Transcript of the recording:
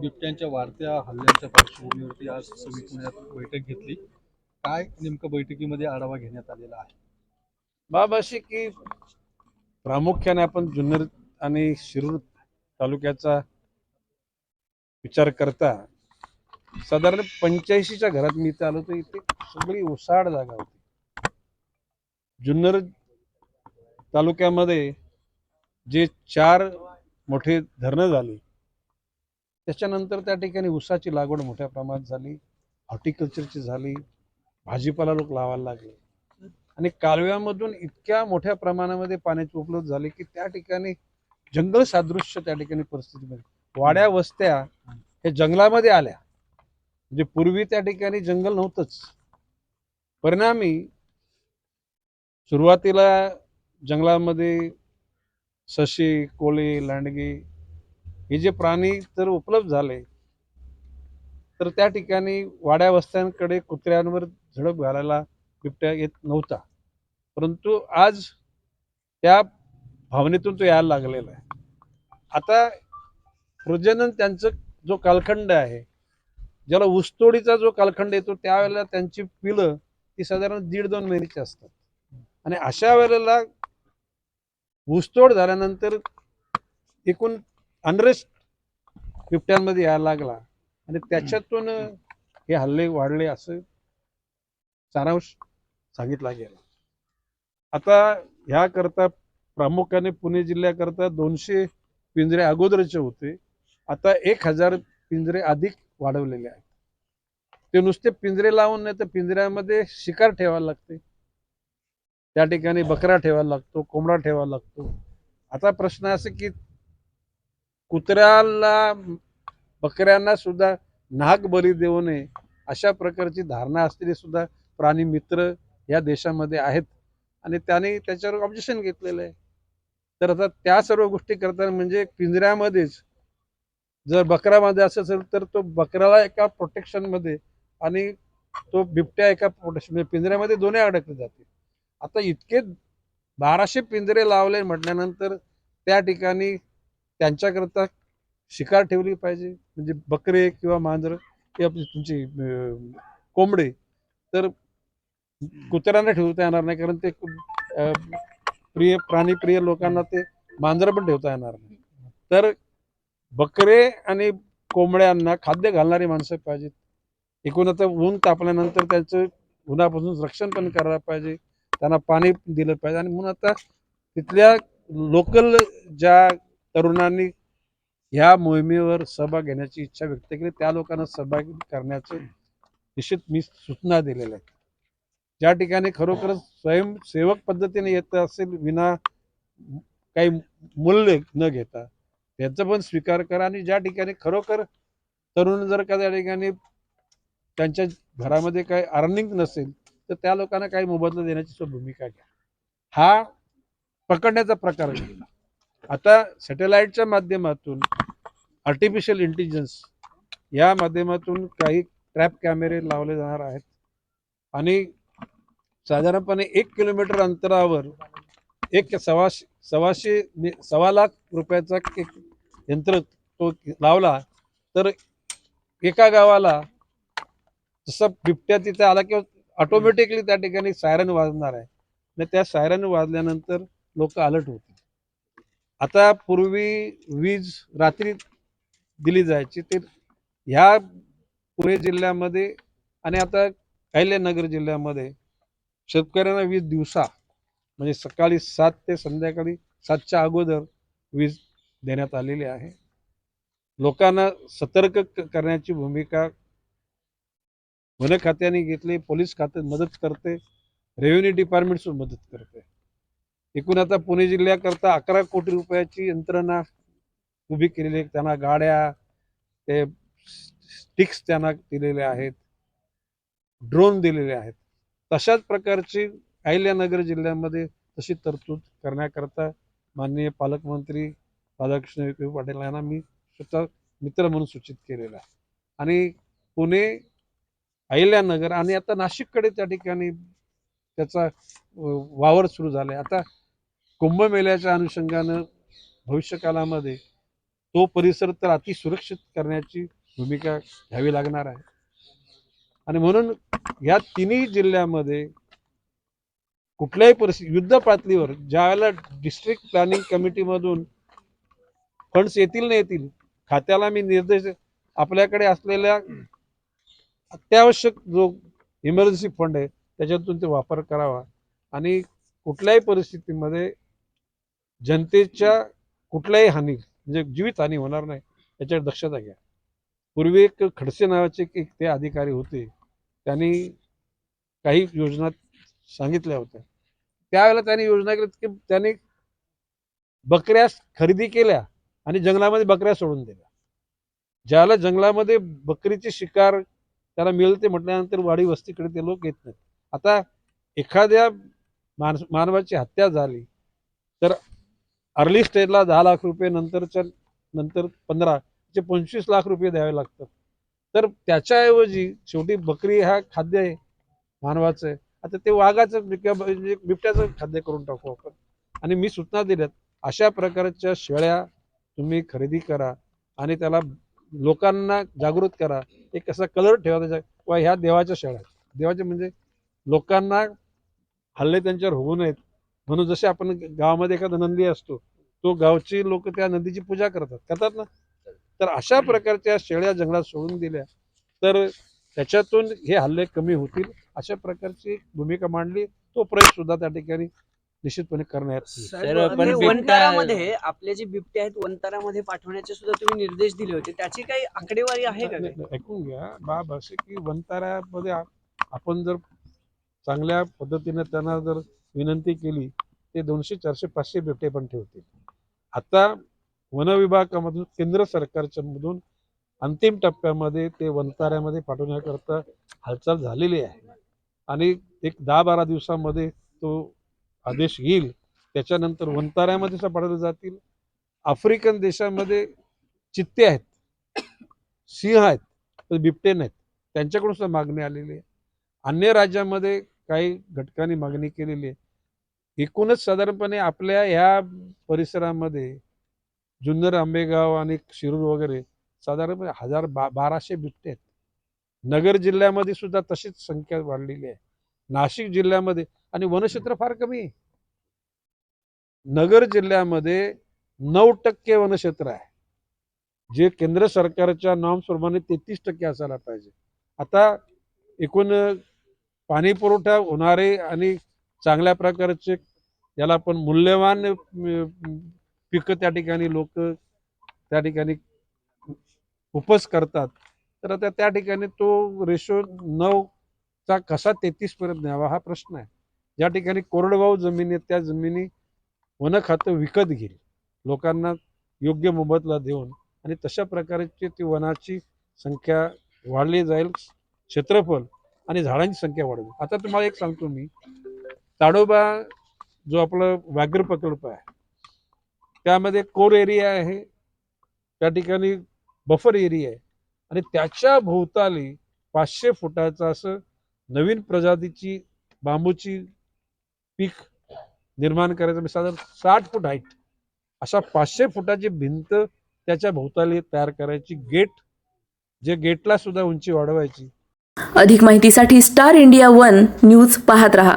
बिबट्यांच्या वाढत्या हल्ल्यांच्या पार्श्वभूमीवरती आज सभी पुण्यात बैठक घेतली. काय नेमकं बैठकीमध्ये आढावा घेण्यात आलेला आहे? बाब अशी की प्रामुख्याने आपण जुन्नर आणि शिरूर तालुक्याचा विचार करता साधारण पंच्याऐंशीच्या घरात मी इथे आलो तर इथे सगळी ओसाड जागा होती. जुन्नर तालुक्यामध्ये जे चार मोठे धरणं झाली त्याच्यानंतर त्या ठिकाणी ऊसाची लागवड मोठ्या प्रमाणात झाली हॉर्टिकल्चरची झाली भाजीपाला लोक लावायला लागले. आणि कालव्यामधून इतक्या मोठ्या प्रमाणामध्ये पाण्याची उपलब्ध झाली की त्या ठिकाणी जंगल सादृश्य त्या ठिकाणी परिस्थितीमध्ये. वाड्या वस्त्या हे जंगलामध्ये आल्या. म्हणजे पूर्वी त्या ठिकाणी जंगल नव्हतंच. परिणामी सुरुवातीला जंगलामध्ये सशी कोळी लांडगे हे जे प्राणी जर उपलब्ध झाले तर त्या ठिकाणी वाड्या वस्त्यांकडे कुत्र्यांवर झडप घालायला बिबट्या येत नव्हता. परंतु आज त्या भावनेतून तो यायला लागलेला आहे. आता प्रजनन त्यांचं जो कालखंड आहे ज्याला ऊसतोडीचा जो कालखंड येतो त्यावेळेला त्यांची पिलं ती साधारण दीड दोन महिन्याची असतात. आणि अशा वेळेला ऊसतोड झाल्यानंतर एकूण अनरेस्ट बिबट्यांमध्ये यायला लागला. आणि त्याच्यातून हे हल्ले वाढले असं सारांश सांगितला गेला. आता ह्याकरता प्रामुख्याने पुणे जिल्ह्याकरता दोनशे पिंजरे अगोदरचे होते. आता एक हजार पिंजरे अधिक वाढवलेले आहेत. ते नुसते पिंजरे लावून नाही तर पिंजऱ्यामध्ये शिकार ठेवायला लागते. त्या ठिकाणी बकरा ठेवायला लागतो कोंबडा ठेवायला लागतो. आता प्रश्न असं की कुत्र्याला बकऱ्यांना सुद्धा नाग बरी देऊ नये अशा प्रकारची धारणा असलेली सुद्धा प्राणी मित्र या देशामध्ये आहेत. आणि त्याने त्याच्यावर ऑब्जेक्शन घेतलेलं आहे. तर आता त्या सर्व गोष्टी करताना म्हणजे पिंजऱ्यामध्येच जर बकरामध्ये असं असेल तर तो बकऱ्याला एका प्रोटेक्शनमध्ये आणि तो बिबट्या एका प्रोटेक्शन पिंजऱ्यामध्ये दोन्ही अडकले जाते आता इतके बाराशे पिंजरे लावले म्हटल्यानंतर त्या ठिकाणी त्यांच्याकरता शिकार ठेवली पाहिजे. म्हणजे बकरे किंवा मांजर हे आपली तुमची कोंबडे तर कुत्र्यांना ठेवता येणार नाही. कारण ते अं, प्रिय प्राणीप्रिय लोकांना ते मांजर पण ठेवता येणार नाही. तर बकरे आणि कोंबड्यांना खाद्य घालणारी माणसं पाहिजेत. एकूण आता ऊन तापल्यानंतर त्यांचं उन्हापासून रक्षण पण करायला पाहिजे. त्यांना पाणी दिलं पाहिजे. आणि म्हणून आता तिथल्या लोकल ज्या तरुणांनी ह्या मोहिमेवर सहभाग घेण्याची इच्छा व्यक्त केली. त्या लोकांना सहभागी करण्याचे निश्चित मी सूचना दिलेल्या आहेत. ज्या ठिकाणी खरोखरच स्वयंसेवक पद्धतीने येत असेल विना काही मूल्य न घेता त्याचा पण स्वीकार करा आणि ज्या ठिकाणी खरोखर तरुण जर का त्या ठिकाणी त्यांच्या घरामध्ये काही अर्निंग नसेल तर त्या लोकांना काही मोबदला देण्याची भूमिका घ्या. हा पकडण्याचा प्रकार घडला आता सॅटेलाईटच्या माध्यमातून आर्टिफिशियल इंटेलिजन्स या माध्यमातून काही ट्रॅप कॅमेरे लावले जाणार आहेत. आणि साधारणपणे एक किलोमीटर अंतरावर एक सव्वाशे सव्वाशे नि- सव्वा लाख रुपयाचा एक यंत्र तो लावला तर एका गावाला जसं बिबट्या तिथे आला किंवा ऑटोमॅटिकली त्या ठिकाणी सायरन वाजणार आहे. आणि त्या सायरन वाजल्यानंतर लोक अलर्ट होतील. आता पूर्वी वीज रात्री दिली जायची ते ह्या पुणे जिल्ह्यामध्ये आणि आता अहिल्यानगर जिल्ह्यामध्ये शेतकऱ्यांना वीज दिवसा म्हणजे सकाळी सात ते संध्याकाळी सातच्या अगोदर वीज देण्यात आलेली आहे. लोकांना सतर्क करण्याची भूमिका वन खात्याने घेतली पोलीस खाते मदत करते रेव्हेन्यू डिपार्टमेंट सुद्धा मदत करते. एकूण आता पुणे जिल्ह्याकरता अकरा कोटी रुपयाची यंत्रणा उभी केलेली आहे. त्यांना गाड्या ते स्टिक्स त्यांना दिलेले आहेत. ड्रोन दिलेले आहेत. तशाच प्रकारची अहिल्यानगर जिल्ह्यामध्ये तशी तरतूद करण्याकरता माननीय पालकमंत्री राधाकृष्ण विखे पाटील यांना मी स्वतः मित्र म्हणून सूचित केलेला आहे. आणि पुणे अहिल्यानगर आणि आता नाशिककडे त्या ठिकाणी त्याचा वावर सुरू झाला आहे आता कुंभमेळ्याच्या अनुषंगानं भविष्यकालामध्ये तो परिसर तर अतिसुरक्षित करण्याची भूमिका घ्यावी लागणार आहे. आणि म्हणून या तिन्ही जिल्ह्यामध्ये कुठल्याही परिस्थिती युद्ध पातळीवर ज्यावेळेला डिस्ट्रिक्ट प्लॅनिंग कमिटीमधून फंड्स येतील ना येतील खात्याला मी निर्देश आपल्याकडे असलेल्या अत्यावश्यक जो इमर्जन्सी फंड आहे त्याच्यातून ते वापर करावा. आणि कुठल्याही परिस्थितीमध्ये जनतेच्या कुठल्याही हानी म्हणजे जीवित हानी होणार नाही याच्यावर दक्षता घ्या. पूर्वी एक खडसे नावाचे एक ते अधिकारी होते. त्यांनी काही योजना सांगितल्या होत्या. त्यावेळेला त्यांनी योजना केल्या की त्यांनी बकऱ्या खरेदी केल्या आणि जंगलामध्ये बकऱ्या सोडून दिल्या. ज्याला जंगलामध्ये बकरीची शिकार त्याला मिळते म्हटल्यानंतर वाडी वस्तीकडे ते लोक येत नाहीत. आता एखाद्या माणस मानवाची हत्या झाली तर अर्ली स्टेजला दहा लाख रुपये नंतरच्या नंतर पंधरा चे पंचवीस लाख रुपये द्यावे लागतात. तर त्याच्याऐवजी शेवटी बकरी हा खाद्य आहे मानवाचं आहे. आता ते वाघाचं म्हणजे बिबट्याचं खाद्य करून टाकू आपण. आणि मी सूचना दिल्यात अशा प्रकारच्या शेळ्या तुम्ही खरेदी करा आणि त्याला लोकांना जागृत करा. एक कसा कलर ठेवा त्याच्या किंवा ह्या देवाच्या शेळ्या देवाच्या म्हणजे लोकांना हल्ले त्यांच्यावर होऊ नयेत. म्हणून जसे आपण गावामध्ये एखादा नंदी असतो तो गावची लोक त्या नदीची पूजा करतात. करतात ना? तर अशा प्रकारच्या शेळ्या जंगलात सोडून दिल्या तर त्याच्यातून हे हल्ले कमी होतील अशा प्रकारची भूमिका मांडली. तो प्रयोग सुद्धा त्या ठिकाणी निश्चितपणे करण्यात वनतारामध्ये आपले जे बिबटे आहेत वनतारामध्ये पाठवण्याचे सुद्धा तुम्ही निर्देश दिले होते. त्याची काही आकडेवारी आहे का ऐकून घ्या. बाब असे की वनताऱ्यामध्ये आ- आपण जर चांगल्या पद्धतीने त्यांना जर विनंती केली ते दोनशे चारशे पाचशे बिबटे पण ठेवतील. आता वन विभागामधून केंद्र सरकारच्या मधून अंतिम टप्प्यामध्ये ते वनताऱ्यामध्ये पाठवण्याकरता हालचाल झालेली आहे. आणि एक दहा बारा दिवसामध्ये तो आदेश येईल. त्याच्यानंतर वनताऱ्यामध्ये पाठवले जातील. आफ्रिकन देशामध्ये चित्ते आहेत. सिंह आहेत. तर बिबटे नाहीत. त्यांच्याकडून सुद्धा मागणी आलेली आहे. अन्य राज्यामध्ये काही घटकांनी मागणी केलेली आहे. एकूणच साधारणपणे आपल्या ह्या परिसरामध्ये जुन्नर आंबेगाव आणि शिरूर वगैरे साधारणपणे हजार बा बाराशे बिबटे आहेत. नगर जिल्ह्यामध्ये सुद्धा तशीच संख्या वाढलेली आहे. नाशिक जिल्ह्यामध्ये आणि वनक्षेत्र फार कमी आहे. नगर जिल्ह्यामध्ये नऊ टक्के वनक्षेत्र आहे. जे केंद्र सरकारच्या नॉर्म्स प्रमाणे तेहतीस टक्के असायला पाहिजे. आता एकूण पाणी पुरवठा होणारे आणि चांगल्या प्रकारचे याला आपण मूल्यवान पिकं त्या ठिकाणी लोक त्या ठिकाणी उपज करतात. तर आता त्या ठिकाणी तो रेशो नऊ चा कसा तेहतीस पर्यंत न्यावा हा प्रश्न आहे. ज्या ठिकाणी कोरडवाहू जमिनी त्या जमिनी वन खातं विकत घेईल. लोकांना योग्य मोबदला देऊन आणि तशा प्रकारची ती वनाची संख्या वाढली जाईल क्षेत्रफळ आणि झाडांची संख्या वाढेल. आता तुम्हाला एक सांगतो मी. ताडोबा जो आपला व्याघ्र प्रकल्प आहे त्यामध्ये कोर एरिया आहे त्या ठिकाणी बफर एरिया आहे. आणि त्याच्या भोवताली पाचशे फुटाचं असं नवीन प्रजातीची बांबूची पीक निर्माण करायचं म्हणजे साधारण साठ फूट हाईट अशा पाचशे फुटाची भिंत त्याच्या भोवताली तयार करायची गेट जे गेटला सुद्धा उंची वाढवायची. अधिक माहितीसाठी स्टार इंडिया वन न्यूज पाहत रहा.